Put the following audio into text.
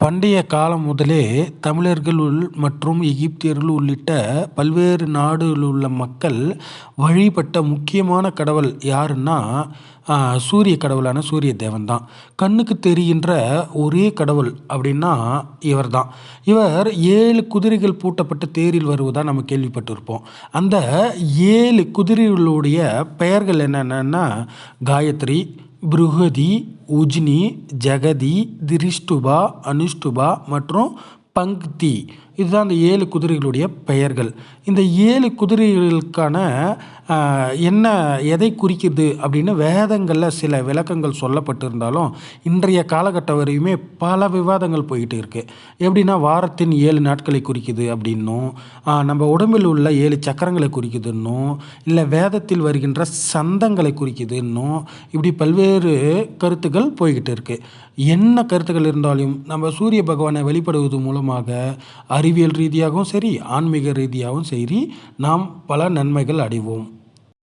பண்டைய காலம் முதலே தமிழர்கள் உள் மற்றும் எகிப்தியர்கள் உள்ளிட்ட பல்வேறு நாடுகளிலுள்ள மக்கள் வழிபட்ட முக்கியமான கடவுள் யாருன்னா சூரிய கடவுளான சூரிய தேவன் தான் கண்ணுக்கு தெரிகின்ற ஒரே கடவுள் அப்படின்னா இவர் தான் இவர் ஏழு குதிரைகள் பூட்டப்பட்ட தேரில் வருவதாக நம்ம கேள்விப்பட்டிருப்போம். அந்த ஏழு குதிரைகளுடைய பெயர்கள் என்னென்னா காயத்ரி புருஹதி உஜ்னி ஜெகதி திரிஷ்டுபா அனுஷ்டுபா மற்றும் பங்க்தி. இதுதான் அந்த ஏழு குதிரைகளுடைய பெயர்கள். இந்த ஏழு குதிரைகளுக்கான என்ன எதை குறிக்கிறது அப்படின்னு வேதங்களில் சில விளக்கங்கள் சொல்லப்பட்டிருந்தாலும் இன்றைய காலகட்டம் வரையுமே பல விவாதங்கள் போயிட்டு இருக்குது எப்படின்னா வாரத்தின் ஏழு நாட்களை குறிக்குது அப்படின்னும் நம்ம உடம்பில் உள்ள ஏழு சக்கரங்களை குறிக்குதுன்னும் இல்லை வேதத்தில் வருகின்ற சந்தங்களை குறிக்குதுன்னும் இப்படி பல்வேறு கருத்துக்கள் போய்கிட்டு இருக்குது என்ன கருத்துக்கள் இருந்தாலும் நம்ம சூரிய பகவானை வெளிப்படுவது மூலமாக அறிவியல் ரீதியாகவும் சரி ஆன்மீக ரீதியாகவும் சரி நாம் பல நன்மைகள் அடைவோம்.